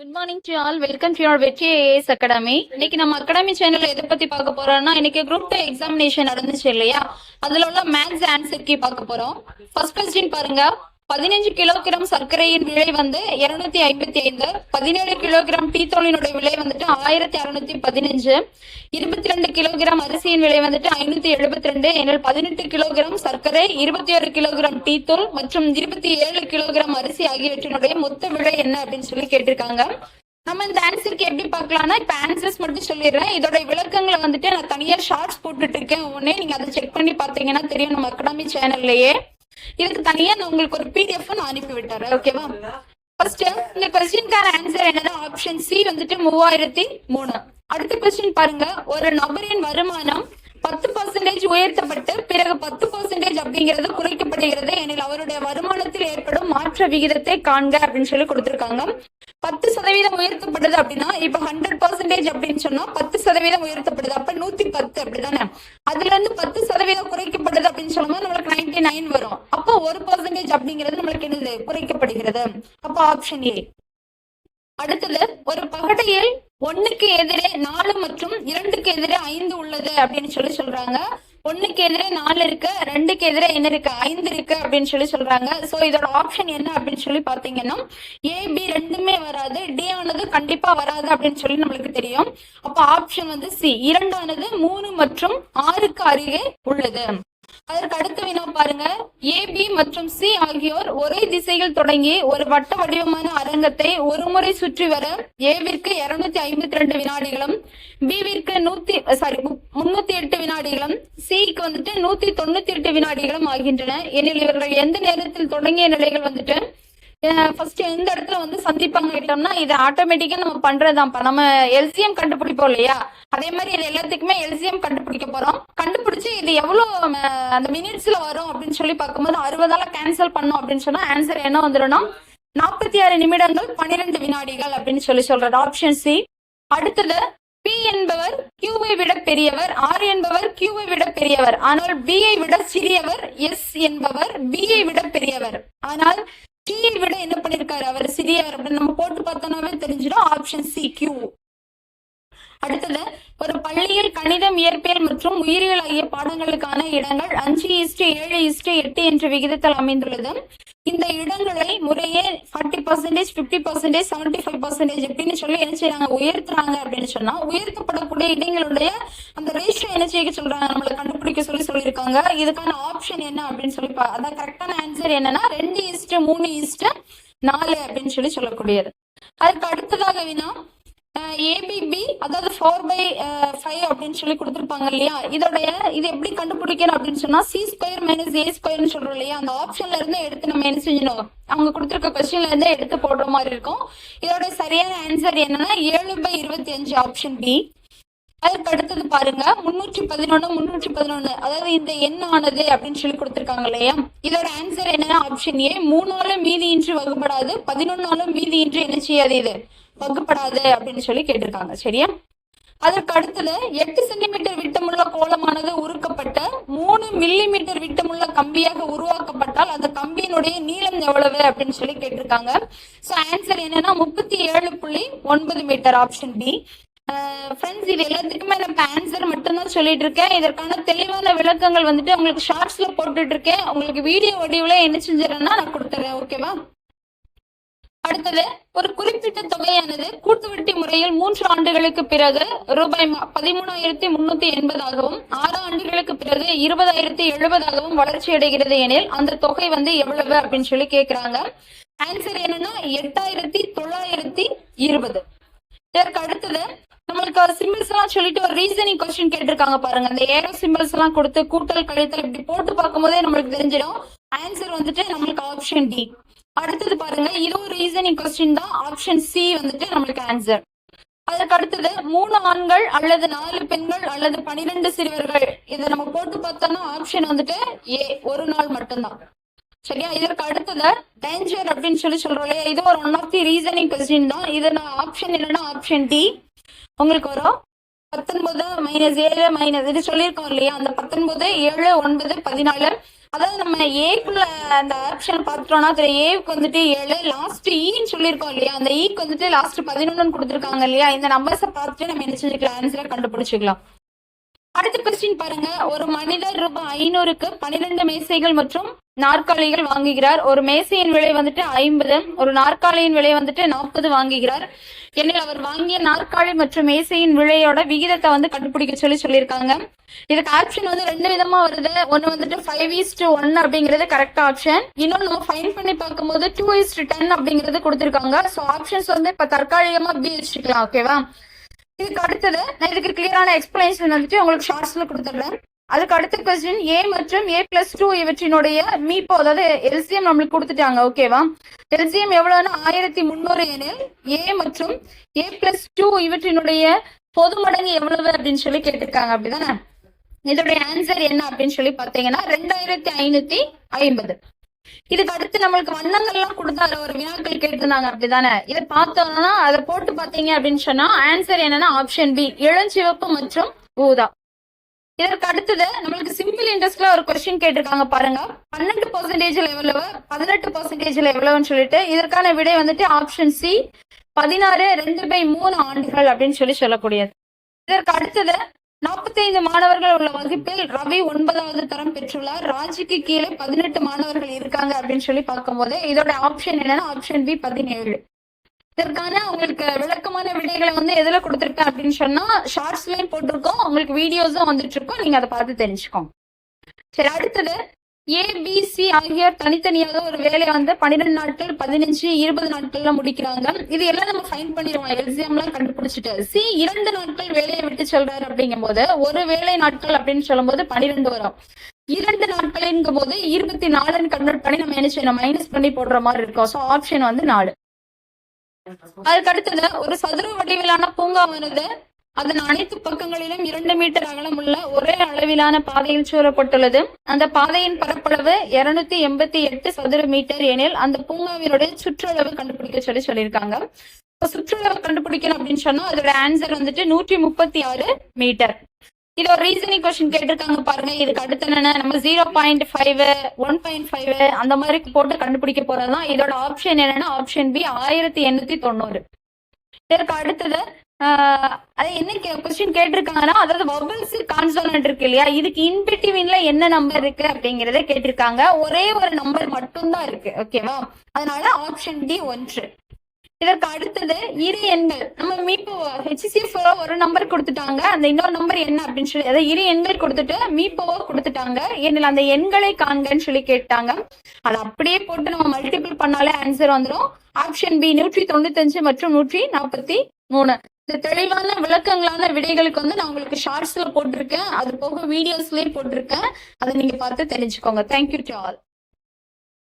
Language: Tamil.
Good morning to all welcome to your Vetri AS academy இன்னைக்கு நம்ம அகாடமி சேனல்ல எதை பத்தி பார்க்க போறோம்னா இன்னைக்கு குரூப் டூ எக்ஸாமினேஷன் நடந்துச்சு இல்லையா? அதுல உள்ள மேக்ஸ் ஆன்சர் கீ பார்க்க போறோம். ஃபர்ஸ்ட் கொஸ்டின் பாருங்க. பதினஞ்சு கிலோகிராம் சர்க்கரையின் விலை வந்து இருநூத்தி ஐம்பத்தி ஐந்து பதினேழு கிலோகிராம் டீ விலை வந்துட்டு ஆயிரத்தி அறுநூத்தி பதினஞ்சு இருபத்தி ரெண்டு கிலோகிராம் அரிசியின் விலை வந்துட்டு ஐநூத்தி எழுபத்தி ரெண்டு எனில் பதினெட்டு கிலோகிராம் சர்க்கரை இருபத்தி ஆறு கிலோகிராம் டீ மற்றும் இருபத்தி ஏழு கிலோகிராம் அரிசி ஆகியவற்றினுடைய மொத்த விலை என்ன அப்படின்னு சொல்லி கேட்டிருக்காங்க. நம்ம இந்த ஆன்சருக்கு எப்படி பார்க்கலாம்னா இப்ப ஆன்சர்ஸ் மட்டும் சொல்லிடுறேன். இதோட விளக்கங்களை வந்துட்டு நான் தனியா ஷார்ட்ஸ் போட்டுட்டு இருக்கேன். உடனே நீங்க அதை செக் பண்ணி பார்த்தீங்கன்னா தெரியும். நம்ம அகாடமி சேனல்லையே இதுக்கு தனியா நான் உங்களுக்கு ஒரு பிடிஎஃப் நான் அனுப்பி விட்டுறேன் ஓகேவா ஃபர்ஸ்ட் இந்த கொஸ்டின்கார ஆன்சர் என்னன்னா ஆப்ஷன் சி வந்துட்டு மூவாயிரத்தி மூணு. அடுத்த கொஸ்டின் பாருங்க ஒரு நபரின் வருமானம் பத்து பர்சன்டேஜ் உயர்த்தப்பட்டு பிறகு பத்து பர்சன்டேஜ் அப்படிங்கிறது குறைக்கப்படுகிறது. எனில் அவருடைய வருமானத்தில் ஏற்படும் மாற்ற விகிதத்தை காண்க அப்படின்னு சொல்லி கொடுத்திருக்காங்க. பத்து சதவீதம் உயர்த்தப்படுது அப்படின்னா இப்ப ஹண்ட்ரட் பர்சன்டேஜ் அப்படின்னு சொன்னா பத்து சதவீதம் உயர்த்தப்படுது. அப்ப நூத்தி பத்து அப்படிதானே? அதுல இருந்து பத்து சதவீதம் குறைக்கப்படுது அப்படின்னு சொல்லும்போது நம்மளுக்கு நைன்டி நைன் வரும். அப்போ ஒரு பர்சன்டேஜ் அப்படிங்கிறது நம்மளுக்கு என்னது? குறைக்கப்படுகிறது. அப்ப ஆப்ஷன் ஏ அடுத்தது ஒரு பகடையில் ஒண்ணுக்கு எதிரே நாலு மற்றும் இரண்டுக்கு எதிரே ஐந்து உள்ளது அப்படின்னு சொல்லி சொல்றாங்க. ஒண்ணுக்கு எதிரே நாலு இருக்கு ரெண்டுக்கு எதிரே என்ன இருக்கு? ஐந்து இருக்கு அப்படின்னு சொல்லி சொல்றாங்க. சோ இதோட ஆப்ஷன் என்ன அப்படின்னு சொல்லி பாத்தீங்கன்னா ஏ பி ரெண்டுமே வராது டி ஆனது கண்டிப்பா வராது அப்படின்னு சொல்லி நம்மளுக்கு தெரியும். அப்ப ஆப்ஷன் வந்து சி இரண்டானது மூணு மற்றும் ஆறுக்கு அருகே உள்ளது. அதற்கு அடுத்த வினா பாருங்க. ஏ பி மற்றும் சி ஆகியோர் ஒரே திசையில் தொடங்கி ஒரு வட்ட வடிவமான அரங்கத்தை ஒரு முறை சுற்றி வர ஏவிற்கு இருநூத்தி ஐம்பத்தி ரெண்டு வினாடிகளும் பிவிற்கு நூத்தி சாரி முன்னூத்தி எட்டு வினாடிகளும் சிக்கு வந்துட்டு நூத்தி தொண்ணூத்தி எட்டு வினாடிகளும் ஆகின்றன. எனில் இவர்கள் எந்த நேரத்தில் தொடங்கிய நிலைகள் வந்துட்டு ஃபர்ஸ்ட் எந்த இடத்துல வந்து சந்திப்பாங்க கேட்டோம்னா இது ஆட்டோமேட்டிக்கா நம்ம பண்றதுதான்ப்பா நம்ம எல்சிஎம் கண்டுபிடிப்போம் இல்லையா? அதே மாதிரி இது எல்லாத்துக்குமே எல்சிஎம் கண்டுபிடிக்க போறோம். கண்டுபிடிச்சு இது எவ்வளவு அந்த மினிட்ஸ்ல வரும் அப்படின்னு சொல்லி பார்க்கும்போது அறுபதால கேன்சல் பண்ணோம் அப்படின்னு சொன்னா ஆன்சர் என்ன வந்துடும் நாற்பத்தி ஆறு நிமிடங்கள் பன்னிரெண்டு வினாடிகள் அப்படின்னு சொல்லி சொல்றது ஆப்ஷன் சி அடுத்தது பி என்பவர் கியூவை விட பெரியவர் ஆர் என்பவர் கியூவை விட பெரியவர். ஆனால் பிஐ ஐ விட சிறியவர் எஸ் என்பவர் பிஐ ஐ விட பெரியவர். ஆனால் T விட என்ன பண்ணிருக்காரு அவர்? சிறியவர் அப்படின்னு நம்ம போட்டு பார்த்தோம்னாவே தெரிஞ்சிடும். ஆப்ஷன் சி கியூ அடுத்தது ஒரு பள்ளியில் கணிதம் இயற்பியல் மற்றும் உயிரியல் ஆகிய பாடங்களுக்கான இடங்கள் அஞ்சு இஸ்டு ஏழு இஸ்டு எட்டு என்ற விகிதத்தில் அமைந்துள்ளது. இந்த இடங்களை முறையே forty percentage fifty percentage seventy five percentage அப்படின்னு சொல்லி என்ன செய்யறாங்க உயர்த்துறாங்க அப்படின்னு சொன்னா உயர்த்தப்படக்கூடிய இடங்களுடைய அந்த ரேஷியோ என்ன செய்ய சொல்றாங்க? நம்மளை கண்டுபிடிக்க சொல்லி சொல்லியிருக்காங்க. இதுக்கான ஆப்ஷன் என்ன அப்படின்னு சொல்லி அதான் கரெக்டான ஆன்சர் என்னன்னா ரெண்டு ஈஸ்ட் மூணு ஈஸ்ட் நாலு அப்படின்னு சொல்லி சொல்லக்கூடியது. அதுக்கு அடுத்ததாக வேணா ஏபிபி அதாவது ஃபோர் பை ஃபைவ் அப்படின்னு சொல்லி கொடுத்துருப்பாங்க இல்லையா? இதோடைய இது எப்படி கண்டுபிடிக்கணும் அப்படின்னு சொன்னா சி ஸ்கொயர் மைனஸ் ஏ ஸ்கொயர்னு சொல்றோம் இல்லையா? அந்த ஆப்ஷன்ல இருந்து எடுத்து நம்ம என்ன செஞ்சணும் அவங்க கொடுத்துருக்க கொஸ்டின்ல இருந்து எடுத்து போடுற மாதிரி இருக்கும். இதோட சரியான ஆன்சர் என்னன்னா ஏழு பை இருபத்தி அஞ்சு ஆப்ஷன் பி அதற்கு அடுத்தது பாருங்க முன்னூற்றி பதினொன்னு முன்னூற்றி பதினொன்னு. அதாவது இந்த எண் ஆனது அப்படின்னு சொல்லி கொடுத்துருக்காங்க இல்லையா? இதோட ஆன்சர் என்னன்னா ஆப்ஷன் ஏ மூணாலும் மீதி இன்று வகுப்படாது பதினொன்னாலும் மீதி இன்று என்ன செய்யாது இது? வகுப்படாது அப்படின்னு சொல்லி கேட்டிருக்காங்க. சரியா? அதற்கு அடுத்துல எட்டு சென்டிமீட்டர் விட்டமுள்ள கோலமானது உருக்கப்பட்ட மூணு மில்லி மீட்டர் விட்டமுள்ள கம்பியாக உருவாக்கப்பட்டால் அந்த கம்பியினுடைய நீளம் எவ்வளவு அப்படின்னு சொல்லி கேட்டிருக்காங்க. சோ ஆன்சர் என்னன்னா முப்பத்தி ஏழு புள்ளி ஒன்பது மீட்டர் ஆப்ஷன் பி ஃப்ரெண்ட்ஸ் இது எல்லாத்துக்குமே நம்ம ஆன்சர் மட்டும்தான் சொல்லிட்டு இருக்கேன் இதற்கான தெளிவான விளக்கங்கள் வந்துட்டு உங்களுக்கு ஷார்ட்ஸ்ல போட்டுட்டு இருக்கேன் உங்களுக்கு வீடியோ வடிவுல என்ன செஞ்சிடறேன்னா நான் கொடுத்துறேன். ஓகேவா அடுத்தது ஒரு குறிப்பிட்ட தொகையானது கூட்டுவட்டி முறையில் மூன்று ஆண்டுகளுக்கு பிறகு ரூபாய் பதிமூணாயிரத்தி முன்னூத்தி எண்பதாகவும் ஆறு ஆண்டுகளுக்கு பிறகு இருபதாயிரத்தி எழுபதாகவும் வளர்ச்சி அடைகிறது எனில் அந்த தொகை வந்து எவ்வளவு அப்படின்னு சொல்லி கேக்குறாங்க. ஆன்சர் என்னன்னா எட்டாயிரத்தி தொள்ளாயிரத்தி இருபது. இதற்கு அடுத்தது நம்மளுக்கு சிம்பிள்ஸ் எல்லாம் சொல்லிட்டு ஒரு ரீசனிங் கொஸ்டின் கேட்டிருக்காங்க பாருங்க. அந்த ஏரோ சிம்பிள்ஸ் எல்லாம் கொடுத்து கூட்டல் கழித்தல் இப்படி போட்டு பார்க்கும் போதே நம்மளுக்கு தெரிஞ்சிடும். ஆன்சர் வந்துட்டு நம்மளுக்கு ஆப்ஷன் டி அடுத்தது பாருங்க இதுவும் ரீசனிங் கொஸ்டின் தான். ஆப்ஷன் சி வந்துட்டு நம்மளுக்கு ஆன்சர் அதற்கு அடுத்தது மூணு ஆண்கள் அல்லது நாலு பெண்கள் அல்லது பனிரெண்டு சிறுவர்கள். இதை நம்ம போட்டு பார்த்தோம்னா ஆப்ஷன் வந்துட்டு ஏ ஒரு நாள் மட்டும்தான். சரியா? இதற்கு அடுத்தது டேஞ்சர் அப்படின்னு சொல்லி சொல்றோம் இல்லையா? இது ஒரு one of the reasoning question தான். இது நான் ஆப்ஷன் இல்லைன்னா ஆப்ஷன் டி உங்களுக்கு வரும். பத்தொன்பது மைனஸ் ஏழு மைனஸ் இது சொல்லியிருக்கோம் இல்லையா? அந்த பத்தொன்பது ஏழு ஒன்பது பதினாலு. அதாவது நம்ம ஏக்குள்ள அந்த ஆப்ஷன் பார்த்துட்டோம்னா அதுல ஏக்கு வந்துட்டு ஏழு லாஸ்ட் ஈன்னு e சொல்லியிருக்கோம் இல்லையா? அந்த e ஈக்கு வந்துட்டு லாஸ்ட் பதினொன்னு கொடுத்துருக்காங்க இல்லையா? இந்த நம்பர்ஸை பார்த்துட்டு நம்ம என்ன செஞ்சுக்கலாம்? ஆன்சரை கண்டுபிடிச்சிக்கலாம். அடுத்த கொஸ்டின் பாருங்க. ஒரு மனிதர் ரூபாய் ஐநூறுக்கு பன்னிரெண்டு மேசைகள் மற்றும் நாற்காலிகள் வாங்குகிறார். ஒரு மேசையின் விலை வந்துட்டு ஐம்பது ஒரு நாற்காலியின் விலை வந்துட்டு நாற்பது வாங்குகிறார். எனில் அவர் வாங்கிய நாற்காலி மற்றும் மேசையின் விலையோட விகிதத்தை வந்து கண்டுபிடிக்க சொல்லி சொல்லியிருக்காங்க. இதுக்கு ஆப்ஷன் வந்து ரெண்டு விதமா வருது. ஒன்னு வந்துட்டு ஃபைவ் இஸ் டு ஒன் அப்படிங்கிறது கரெக்ட் ஆப்ஷன் இன்னொன்று நம்ம ஃபைன் பண்ணி பார்க்கும்போது டூ இஸ் டென் அப்படிங்கிறது கொடுத்துருக்காங்க. ஸோ ஆப்ஷன்ஸ் வந்து இப்போ தற்காலிகமா பி வச்சுக்கலாம் ஓகேவா இதுக்கு அடுத்தது நான் இதுக்கு கிளியரான எக்ஸ்பிளனேஷன் வந்துட்டு உங்களுக்கு ஷார்ட்ஸ்ல கொடுத்துடுறேன். அதுக்கு அடுத்த கொஸ்டின் ஏ மற்றும் ஏ பிளஸ் டூ இவற்றினுடைய மீப்போ அதாவது எல்சிஎம் நம்மளுக்கு கொடுத்துட்டாங்க ஓகேவா எல்சிஎம் எவ்வளவுன்னா ஆயிரத்தி முந்நூறு எனில் ஏ மற்றும் ஏ பிளஸ் டூ இவற்றினுடைய பொது மடங்கு எவ்வளவு அப்படின்னு சொல்லி கேட்டிருக்காங்க அப்படிதானே? இதோடைய ஆன்சர் என்ன அப்படின்னு சொல்லி பாத்தீங்கன்னா ரெண்டாயிரத்தி ஐநூத்தி ஐம்பது. இதுக்கு அடுத்து நம்மளுக்கு வண்ணங்கள்லாம் கொடுத்தாரு ஒரு வினாக்கள் கேட்டிருந்தாங்க அப்படிதானே? இதை பார்த்தோம்னா அதை போட்டு பார்த்தீங்க அப்படின்னு சொன்னா ஆன்சர் என்னன்னா ஆப்ஷன் பி இளஞ்சிவப்பு மற்றும் ஊதா. இதற்கு அடுத்தது நம்மளுக்கு சிம்பிள் இன்ட்ரெஸ்ட்ல ஒரு கொஸ்டின் கேட்டிருக்காங்க பாருங்க. பன்னெண்டு பர்சன்டேஜ்ல எவ்வளவு? பதினெட்டு பர்சன்டேஜ்ல எவ்வளவுன்னு சொல்லிட்டு இதற்கான விடை வந்துட்டு ஆப்ஷன் சி பதினாறு ரெண்டு பை மூணு ஆண்டுகள் அப்படின்னு சொல்லி சொல்லக்கூடியது. இதற்கு அடுத்தது நாற்பத்தைந்து மாணவர்கள் உள்ள வகுப்பில் ரவி ஒன்பதாவது தரம் பெற்றுள்ளார். ராஜிக்கு கீழே பதினெட்டு மாணவர்கள் இருக்காங்க அப்படின்னு சொல்லி பார்க்கும்போது இதோட ஆப்ஷன் என்னன்னா ஆப்ஷன் பி பதினேழு. இதற்கான உங்களுக்கு விளக்கமான விடைகளை வந்து எதுல கொடுத்துருக்கேன் அப்படின்னு சொன்னா ஷார்ட்ஸ்லயும் போட்டிருக்கோம் உங்களுக்கு வீடியோஸும் வந்துட்டு இருக்கோம். நீங்க அதை பார்த்து தெரிஞ்சுக்கோங்க. சரி அடுத்தது ஏபிசி ஆகியோர் தனித்தனியாக ஒரு வேலையை வந்து பன்னிரெண்டு நாட்கள் பதினஞ்சு இருபது நாட்கள்ல முடிக்கிறாங்க. இது எல்லாம் நம்ம ஃபைன் பண்ணிடுவோம். எக்ஸாம்லாம் கண்டுபிடிச்சிட்டு. சி இரண்டு நாட்கள் வேலையை விட்டு சொல்றாரு அப்படிங்கும் போது ஒரு வேலை நாட்கள் அப்படின்னு சொல்லும்போது பன்னிரெண்டு வரும். இரண்டு நாட்கள்ங்கும் போது இருபத்தி நாலுன்னு கன்வெர்ட் பண்ணி நம்ம என்ன செய்யணும்? மைனஸ் பண்ணி போடுற மாதிரி இருக்கும். ஸோ ஆப்ஷன் வந்து நாலு. அதுக்கு அடுத்தது ஒரு சதுர வடிவிலான பூங்கா வருது. அதன் அனைத்து பக்கங்களிலும் இரண்டு மீட்டர் அகலம் உள்ள ஒரே அளவிலான பாதையில் சூறப்பட்டுள்ளது அந்த பாதையின் பரப்பளவு இருநூத்தி எண்பத்தி எட்டு சதுர மீட்டர் எனில் அந்த பூங்காவினுடைய சுற்றளவு கண்டுபிடிக்க சொல்லி சொல்லியிருக்காங்க. இப்ப கண்டுபிடிக்கணும் அப்படின்னு சொன்னா அதோட ஆன்சர் வந்துட்டு நூற்றி முப்பத்தி ஆறு மீட்டர். இது ஒரு ரீசனிங் கொஸ்டின் கேட்டிருக்காங்க பாருங்க. இதுக்கு அடுத்து என்னன்னா? நம்ம zero point five one point five அந்த மாதிரி போட்டு கண்டுபிடிக்க போறதுதான் இதோட ஆப்ஷன் என்னன்னா ஆப்ஷன் பி ஆயிரத்தி எண்ணூத்தி தொண்ணூறு. இதற்கு அடுத்தது அது என்ன கொஸ்டின் கேட்டிருக்காங்கன்னா அதாவது வபல்ஸ் கான்சோனன்ட் இருக்கு இல்லையா? இதுக்கு இன்பிட்டிவின்ல என்ன நம்பர் இருக்கு அப்படிங்கறத கேட்டிருக்காங்க. ஒரே ஒரு நம்பர் மட்டும்தான் இருக்கு. ஓகேவா அதனால ஆப்ஷன் டி ஒன்று. இதற்கு அடுத்தது இரு எண்கள். நம்ம மீப்பு ஹெச்சிசிஎஃப் ஒரு நம்பர் கொடுத்துட்டாங்க. அந்த இன்னொரு நம்பர் என்ன அப்படின்னு சொல்லி அதாவது இரு எண்கள் கொடுத்துட்டு மீப்போவோ கொடுத்துட்டாங்க. ஏனில் அந்த எண்களை காண்கன்னு சொல்லி கேட்டாங்க. அதை அப்படியே போட்டு நம்ம மல்டிபிள் பண்ணாலே ஆன்சர் வந்துடும் ஆப்ஷன் பி நூற்றி தொண்ணூத்தஞ்சு மற்றும் நூற்றி நாற்பத்தி மூணு. தெளிவான விளக்கங்களான விடைகளுக்கு வந்து நான் உங்களுக்கு ஷார்ட்ஸ்ல போட்டிருக்கேன். அது போக வீடியோஸ்லயும் போட்டிருக்கேன். அதை நீங்க பார்த்து தெரிஞ்சுக்கோங்க. Thank you to all